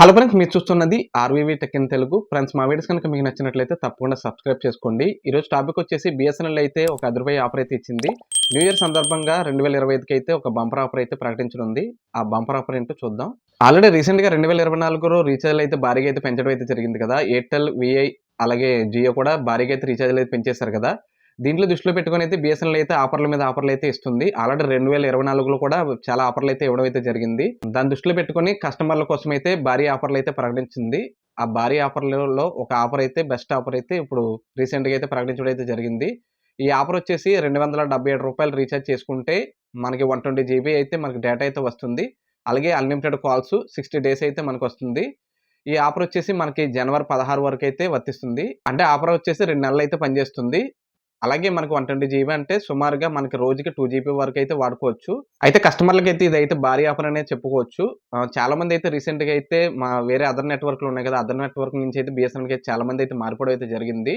Hello friends మీరు చూస్తున్నది RVV tech in Telugu. Friends మా వీడియోస్ కనుక మీకు నచ్చినట్లయితే తప్పకుండా సబ్స్క్రైబ్ చేసుకోండి. ఈరోజు టాపిక్ వచ్చేసి బిఎస్ఎన్ఎల్ అయితే ఒక అదురుపై ఆఫర్ అయితే ఇచ్చింది. న్యూ ఇయర్ సందర్భంగా రెండు వేల ఇరవై ఐదుకి అయితే ఒక బంపర్ ఆఫర్ అయితే ప్రకటించనుంది. ఆ బంపర్ ఆఫర్ ఏంటో చూద్దాం. ఆల్రెడీ రీసెంట్గా రెండు వేల ఇరవై నాలుగులో రీఛార్జ్ అయితే భారీగా అయితే పెంచడం అయితే జరిగింది కదా. ఎయిర్టెల్ విఐ అలాగే జియో కూడా భారీగా అయితే రీఛార్జ్లు అయితే పెంచేశారు కదా. దీంట్లో దృష్టిలో పెట్టుకొని అయితే బిఎస్ఎన్ఎల్ అయితే ఆఫర్ల మీద ఆఫర్లు అయితే ఇస్తుంది. ఆల్రెడీ రెండు వేల ఇరవై నాలుగులో కూడా చాలా ఆఫర్లు అయితే ఇవ్వడం అయితే జరిగింది. దాని దృష్టిలో పెట్టుకుని కస్టమర్ల కోసం అయితే భారీ ఆఫర్లు అయితే ప్రకటించింది. ఆ భారీ ఆఫర్లలో ఒక ఆఫర్ అయితే బెస్ట్ ఆఫర్ అయితే ఇప్పుడు రీసెంట్గా అయితే ప్రకటించడం అయితే జరిగింది. ఈ ఆఫర్ వచ్చేసి రెండు వందల డెబ్బై ఏడు రూపాయలు రీఛార్జ్ చేసుకుంటే మనకి వన్ ట్వంటీ జీబీ అయితే మనకి డేటా అయితే వస్తుంది. అలాగే అన్లిమిటెడ్ కాల్స్ సిక్స్టీ డేస్ అయితే మనకు వస్తుంది. ఈ ఆఫర్ వచ్చేసి మనకి జనవరి పదహారు వరకు అయితే వర్తిస్తుంది. అంటే ఆఫర్ వచ్చేసి రెండు నెలలు అయితే పనిచేస్తుంది. అలాగే మనకు వన్ ట్వంటీ జీబీ అంటే సుమారుగా మనకి రోజుకి టూ జీబీ వరకు అయితే వాడుకోవచ్చు. అయితే కస్టమర్లకి అయితే ఇది అయితే భారీ ఆఫర్ అనేది చెప్పుకోవచ్చు. చాలా మంది అయితే రీసెంట్గా అయితే మా వేరే అదర్ నెట్వర్క్లు ఉన్నాయి కదా అదర్ నెట్వర్క్ నుంచి అయితే బిఎస్ఎన్ఎల్కి అయితే చాలా మంది అయితే మారిపోవడం అయితే జరిగింది.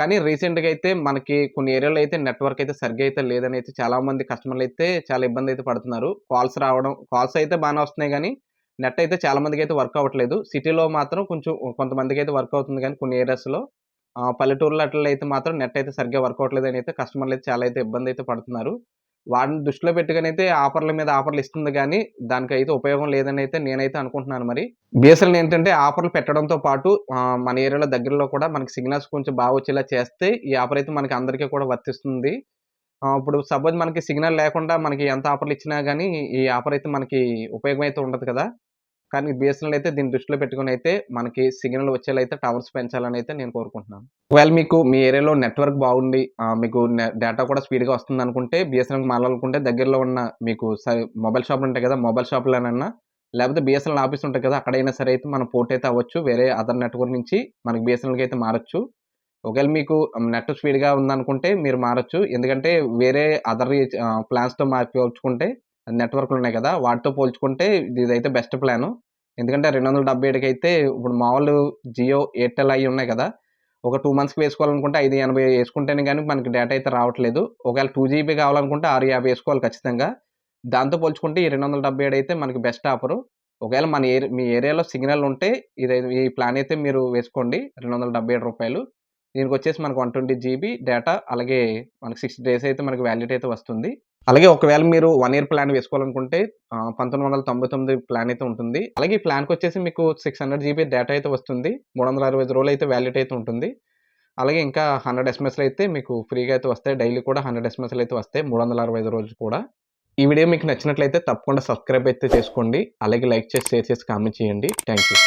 కానీ రీసెంట్గా అయితే మనకి కొన్ని ఏరియాలో అయితే నెట్వర్క్ అయితే సరిగ్గా అయితే లేదని అయితే చాలా మంది కస్టమర్లు అయితే చాలా ఇబ్బంది అయితే పడుతున్నారు. కాల్స్ రావడం కాల్స్ అయితే బాగానే వస్తున్నాయి కానీ నెట్ అయితే చాలా మందికి అయితే వర్క్ అవ్వట్లేదు. సిటీలో మాత్రం కొంచెం కొంతమందికి అయితే వర్క్ అవుతుంది కానీ కొన్ని ఏరియాస్లో. పల్లెటూర్లో అట్లా అయితే మాత్రం నెట్ అయితే సరిగ్గా వర్క్ అవ్వట్లేదు అని అయితే కస్టమర్లు అయితే చాలా అయితే ఇబ్బంది అయితే పడుతున్నారు. వాటిని దృష్టిలో పెట్టుకుని అయితే ఆఫర్ల మీద ఆఫర్లు ఇస్తుంది కానీ దానికి అయితే ఉపయోగం లేదని అయితే నేనైతే అనుకుంటున్నాను మరి. బిఎస్ఎల్ ఏంటంటే ఆఫర్లు పెట్టడంతో పాటు మన ఏరియాలో దగ్గరలో కూడా మనకి సిగ్నల్స్ కొంచెం బాగా వచ్చేలా చేస్తే ఈ ఆఫర్ అయితే మనకి అందరికీ కూడా వర్తిస్తుంది. ఇప్పుడు సపోజ్ మనకి సిగ్నల్ లేకుండా మనకి ఎంత ఆఫర్లు ఇచ్చినా కానీ ఈ ఆఫర్ అయితే మనకి ఉపయోగం అయితే ఉండదు కదా. కానీ బిఎస్ఎన్ఎల్ అయితే దీన్ని దృష్టిలో పెట్టుకుని అయితే మనకి సిగ్నల్ వచ్చేలా అయితే టవర్స్ పెంచాలని అయితే నేను కోరుకుంటున్నాను. ఒకవేళ మీకు మీ ఏరియాలో నెట్వర్క్ బాగుండి మీకు డేటా కూడా స్పీడ్గా వస్తుంది అనుకుంటే బిఎస్ఎన్ఎల్ మాట్లాడుకుంటే దగ్గరలో ఉన్న మీకు మొబైల్ షాపులు ఉంటాయి కదా మొబైల్ షాపులోనైనా లేకపోతే బిఎస్ఎన్ఎల్ ఆఫీస్ ఉంటాయి కదా అక్కడైనా సరే అయితే మనం పోర్ట్ అయితే అవ్వచ్చు వేరే అదర్ నెట్వర్క్ నుంచి మనకి బిఎస్ఎన్ఎల్కి అయితే మారచ్చు. ఒకవేళ మీకు నెట్ స్పీడ్గా ఉందనుకుంటే మీరు మారచ్చు. ఎందుకంటే వేరే అదర్ ప్లాన్స్తో మార్చుకుంటే నెట్వర్క్లు ఉన్నాయి కదా! వాటితో పోల్చుకుంటే ఇదైతే బెస్ట్ ప్లాన్. ఎందుకంటే రెండు వందల డెబ్బై ఏడుకి అయితే ఇప్పుడు మామూలు జియో ఎయిర్టెల్ అవి ఉన్నాయి కదా! ఒక టూ మంత్స్కి వేసుకోవాలనుకుంటే ఐదు ఎనభై వేసుకుంటేనే కానీ మనకి డేటా అయితే రావట్లేదు. ఒకవేళ టూ జీబీ కావాలనుకుంటే ఆరు యాభై వేసుకోవాలి ఖచ్చితంగా. దాంతో పోల్చుకుంటే ఈ రెండు వందల డెబ్బై ఏడు అయితే మనకి బెస్ట్ ఆఫరు. ఒకవేళ మన ఏరియా మీ ఏరియాలో సిగ్నల్ ఉంటే ఇది ఈ ప్లాన్ అయితే మీరు వేసుకోండి. రెండు వందల డెబ్బై ఏడు రూపాయలు. దీనికి వచ్చేసి మనకు వన్ ట్వంటీ జీబీ డేటా అలాగే మనకి సిక్స్ డేస్ అయితే మనకి వ్యాలిడిటీ అయితే వస్తుంది. అలాగే ఒకవేళ మీరు వన్ ఇయర్ ప్లాన్ వేసుకోవాలనుకుంటే పంతొమ్మిది వందల తొంభై తొమ్మిది ప్లాన్ అయితే ఉంటుంది. అలాగే ఈ ప్లాన్కి వచ్చేసి మీకు సిక్స్ హండ్రెడ్ జీబీ డేటా అయితే వస్తుంది. మూడు వందల అరవై ఐదు రోజులు అయితే వ్యాలిడ్ అయితే ఉంటుంది. అలాగే ఇంకా హండ్రెడ్ ఎస్ఎంఎస్లు అయితే మీకు ఫ్రీగా అయితే వస్తాయి. డైలీ కూడా హండ్రెడ్ ఎస్ఎంఎస్లు అయితే వస్తాయి. మూడు వందల అరవై ఐదు రోజులు కూడా. ఈ వీడియో మీకు నచ్చినట్లయితే తప్పకుండా సబ్స్క్రైబ్ అయితే చేసుకోండి. అలాగే లైక్ చేసి షేర్ చేసి కామెంట్ చేయండి. Thank you